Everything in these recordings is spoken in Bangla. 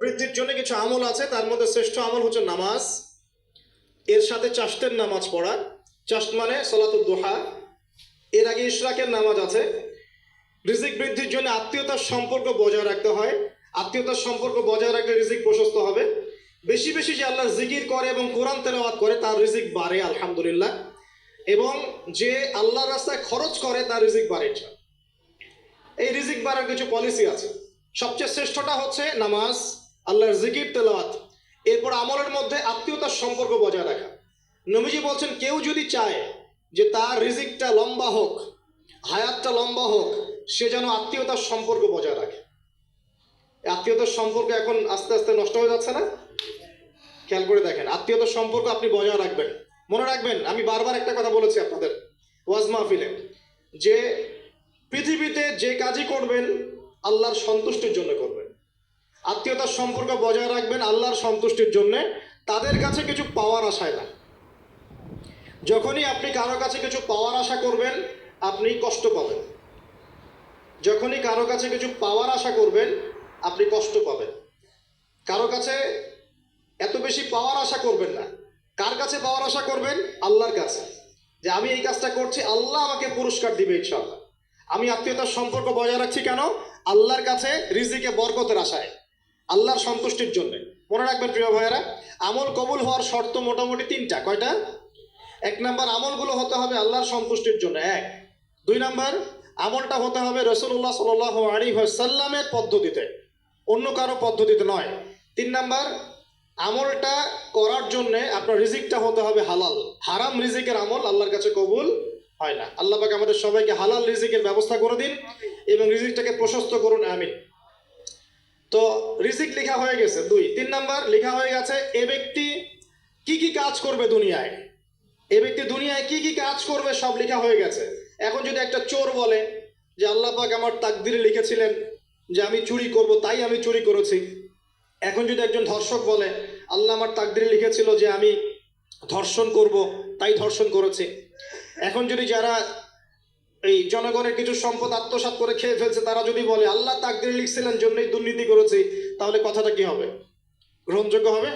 বৃদ্ধির জন্য কিছু আমল আছে, তার মধ্যে শ্রেষ্ঠ আমল হচ্ছে নামাজ। এর সাথে চাষতের নামাজ পড়া। চাষ্ট মানে সলাতুল দোহা। এর আগে ইশরাকের নামাজ আছে। রিজিক বৃদ্ধির জন্য আত্মীয়তার সম্পর্ক বজায় রাখতে হয়। আত্মীয়তার সম্পর্ক বজায় রাখলে রিজিক প্রশস্ত হবে। বেশি বেশি যে আল্লাহ জিকির করে এবং কোরআন তেলাওয়াত করে, তার রিজিক বাড়ে, আলহামদুলিল্লাহ। এবং যে আল্লাহর রাস্তায় খরচ করে, তার রিজিক বাড়ে এই রিজিক বাড়ার কিছু পলিসি আছে। সবচেয়ে শ্রেষ্ঠটা হচ্ছে নামাজ, আল্লাহর জিকির, তেলাওয়াত। এরপর আমলের মধ্যে আত্মীয়তার সম্পর্ক বজায় রাখা। নবীজি বলছেন, কেউ যদি চায় যে তার রিজিকটা লম্বা হোক, হায়াতটা লম্বা হোক, সে যেন আত্মীয়তার সম্পর্ক বজায় রাখে। আত্মীয়তার সম্পর্ক এখন আস্তে আস্তে নষ্ট হয়ে যাচ্ছে না? খেয়াল করে দেখেন, আত্মীয়তার সম্পর্ক আপনি বজায় রাখবেন। মনে রাখবেন, আমি বারবার একটা কথা বলেছি আপনাদের ওয়াজ মাহফিলে, যে পৃথিবীতে যে কাজই করবেন আল্লাহর সন্তুষ্টির জন্য করবেন আত্মীয়তার সম্পর্ক বজায় রাখবেন আল্লাহর সন্তুষ্টির জন্য। তাদের কাছে কিছু পাওয়ার আশায় না। যখনই আপনি কারও কাছে কিছু পাওয়ার আশা করবেন, আপনি কষ্ট পাবেন। যখনই কারও কাছে কিছু পাওয়ার আশা করবেন, আপনি কষ্ট পাবেন। কারও কাছে এত বেশি পাওয়ার আশা করবেন না। কার কাছে পাওয়ার আশা করবেন? আল্লাহর কাছে। যে আমি এই কাজটা করছি, আল্লাহ আমাকে পুরস্কার দিবে ইনশাআল্লাহ। আমি আত্মীয়তার সম্পর্ক বজায় রাখছি কেন? আল্লাহর কাছে রিজিকে বরকতের আশায়। আল্লাহর সন্তুষ্টির জন্য। মনে রাখবেন প্রিয় ভাইয়েরা, আমল কবুল হওয়ার শর্ত মোটামুটি তিনটা। কয়টা? এক নাম্বার, আমলগুলো হতে হবে আল্লাহর সন্তুষ্টির জন্য। এক। দুই নাম্বার, আমলটা হতে হবে রসুল্লাহ সাল আলী সাল্লামের পদ্ধতিতে। অন্য কারও পদ্ধতিতে নয়। তিন নাম্বার, আমলটা করার জন্যে আপনার রিজিকটা হতে হবে হালাল। হারাম রিজিকের আমল আল্লাহর কাছে কবুল হয় না। আল্লাহ আমাদের সবাইকে হালাল রিজিকের ব্যবস্থা করে দিন এবং রিজিকটাকে প্রশস্ত করুন, আমিন। তো রিজিক লেখা হয়ে গেছে, দুই। তিন নাম্বার, লেখা হয়ে গেছে, এ ব্যক্তি কি কি কাজ করবে দুনিয়ায়? এ ব্যক্তি দুনিয়ায় কি কি কাজ করবে সব লেখা হয়ে গেছে। এখন যদি একটা চোর বলে যে, আল্লাহ পাক আমার তাকদিরে লিখেছিলেন যে, আমি চুরি করব, তাই আমি চুরি করেছি। এখন যদি একজন ধর্ষক বলে, আল্লাহ আমার তাকদিরে লিখেছিল যে, আমি ধর্ষণ করব, তাই ধর্ষণ করেছি। এখন যদি যারা এই জনগণের কিছু সম্পদ আত্মসাৎ করে খেয়ে ফেলছে, তারা যদি বলে, আল্লাহ তাকদিরে লিখছিলেন জন্যই দুর্নীতি করেছি, তাহলে কথাটা কি হবে? গ্রহণযোগ্য হবে?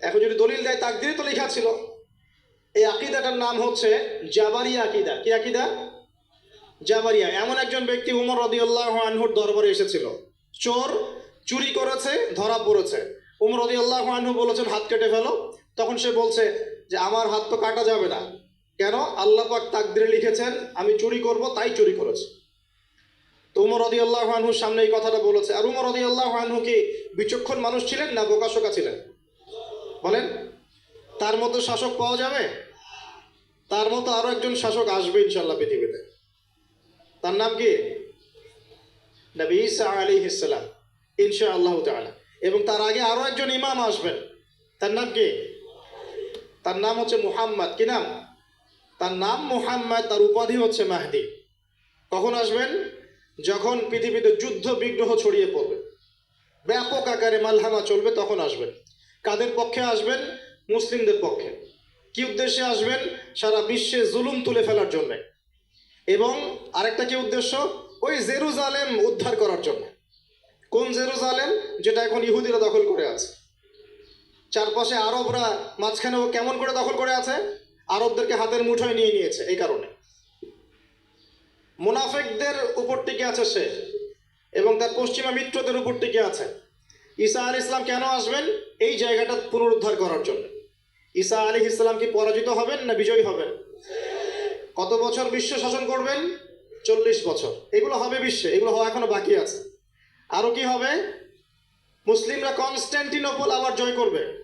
এখন যদি দলিল দেয় তাকদিরে তো লেখা ছিল। এই আকিদাটার নাম হচ্ছে জাবারিয়া আকিদা। কি আকিদা? জাবারিয়া। এমন একজন ব্যক্তি উমর রদিউল্লাহ আনহুর দরবারে এসেছিল। চোর চুরি করেছে, ধরা পড়েছে। উমর রদিউল্লাহ আনহু বলেছেন, হাত কেটে ফেলো। তখন সে বলছে যে, আমার হাত তো কাটা যাবে না। কেন? আল্লাহ পাক তাকদিরে লিখেছেন, আমি চুরি করব, তাই চুরি করেছি। তো উমর রদিউল্লাহ আনহুর সামনে এই কথাটা বলেছে। আর উমর রদিউল্লাহ আনহু কি বিচক্ষণ মানুষ ছিলেন না বোকাশোকা ছিলেন? বলেন, তার মতো শাসক পাওয়া যাবে? তার মতো আরও একজন শাসক আসবে ইনশাল্লাহ পৃথিবীতে। তার নাম কি? নবী ঈসা আলী ইসলাম ইনশা আল্লাহ তাআলা। এবং তার আগে আরও একজন ইমাম আসবেন। তার নাম কি? তার নাম হচ্ছে মুহাম্মদ। কি নাম? তার নাম মুহাম্মদ, তার উপাধি হচ্ছে মাহদি। কখন আসবেন? যখন পৃথিবীতে যুদ্ধ বিগ্রহ ছড়িয়ে পড়বে। ব্যাপক আকারে মালহামা চলবে, তখন আসবেন। কাদের পক্ষে আসবেন? মুসলিমদের পক্ষে। কি উদ্দেশ্যে আসবেন? সারা বিশ্বে জুলুম তুলে ফেলার জন্যে। এবং আরেকটা কি উদ্দেশ্য? ওই জেরুজালেম উদ্ধার করার জন্য। কোন জেরুজালেম? যেটা এখন ইহুদিরা দখল করে আছে। চারপাশে আরবরা মাঝখানে ও কেমন করে দখল করে আছে? আরবদেরকে হাতের মুঠোয় নিয়ে নিয়েছে এই কারণে। মুনাফেকদের উপর টিকে আছে সে এবং তার পশ্চিমা মিত্রদের উপর টিকে আছে। ঈসা আলী ইসলাম কেন আসবেন? এই জায়গাটা পুনরুদ্ধার করার জন্য। ঈসা আলী ইসলাম কি পরাজিত হবেন না বিজয়ী হবেন? কত বছর বিশ্ব শাসন করবেন? চল্লিশ বছর। এগুলো হবে বিশ্বে, এগুলো হওয়া এখনও বাকি আছে। আরও কি হবে? মুসলিমরা কনস্ট্যান্টিনোপল আবার জয় করবে।